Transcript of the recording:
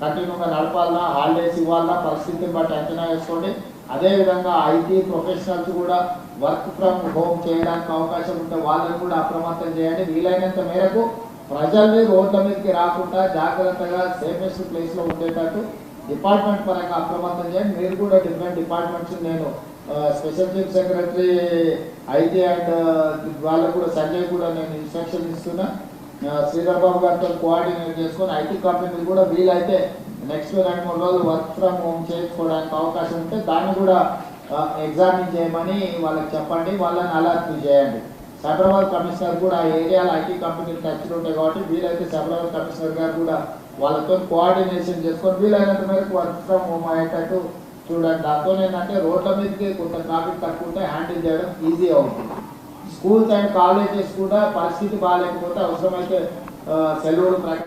కంటిన్యూగా నడపాలన్నా హాలిడేస్ ఇవ్వాలన్నా పరిస్థితిని బట్టి అంచనా వేసుకోండి. అదేవిధంగా ఐటీ ప్రొఫెషనల్స్ కూడా వర్క్ ఫ్రమ్ హోమ్ చేయడానికి అవకాశం ఉంటే వాళ్ళని కూడా అప్రమత్తం చేయండి. వీలైనంత మేరకు ప్రజల్ని రోడ్ల మీదకి రాకుండా జాగ్రత్తగా సేఫెస్ట్ ప్లేస్లో ఉండేటట్టు డిపార్ట్మెంట్ పరంగా అప్రమత్తం చేయండి. మీరు కూడా డిఫరెంట్ డిపార్ట్మెంట్స్ నేను special chief secretary IT and వాళ్ళకు కూడా సంజయ్ కూడా నేను ఇన్స్ట్రక్షన్ ఇస్తున్నా. శ్రీరాబాబు గారితో కోఆర్డినేట్ చేసుకొని ఐటీ కంపెనీలు కూడా వీలైతే నెక్స్ట్ రెండు మూడు రోజులు వర్క్ ఫ్రమ్ హోమ్ చేసుకోవడానికి అవకాశం ఉంటే దాన్ని కూడా ఎగ్జామిన్ చేయమని వాళ్ళకి చెప్పండి వాళ్ళని అలర్ట్ చేయండి. సైబరాబాద్ కమిషనర్ కూడా ఆ ఏరియాలో ఐటీ కంపెనీలు టచ్లు ఉంటాయి కాబట్టి వీలైతే సైబరాబాద్ కమిషనర్ గారు కూడా వాళ్ళతో కోఆర్డినేషన్ చేసుకొని వీలైనంత మేరకు వర్క్ ఫ్రమ్ హోమ్ అయ్యేటట్టు చూడండి. దాంతో ఏంటంటే రోడ్ల మీదకి కొంత ట్రాఫిక్ తక్కువ ఉంటే హ్యాండిల్ చేయడం ఈజీ అవుతుంది. స్కూల్స్ అండ్ కాలేజెస్ కూడా పరిస్థితి బాగాలేకపోతే అవసరమైతే సెలవులు ప్రకటి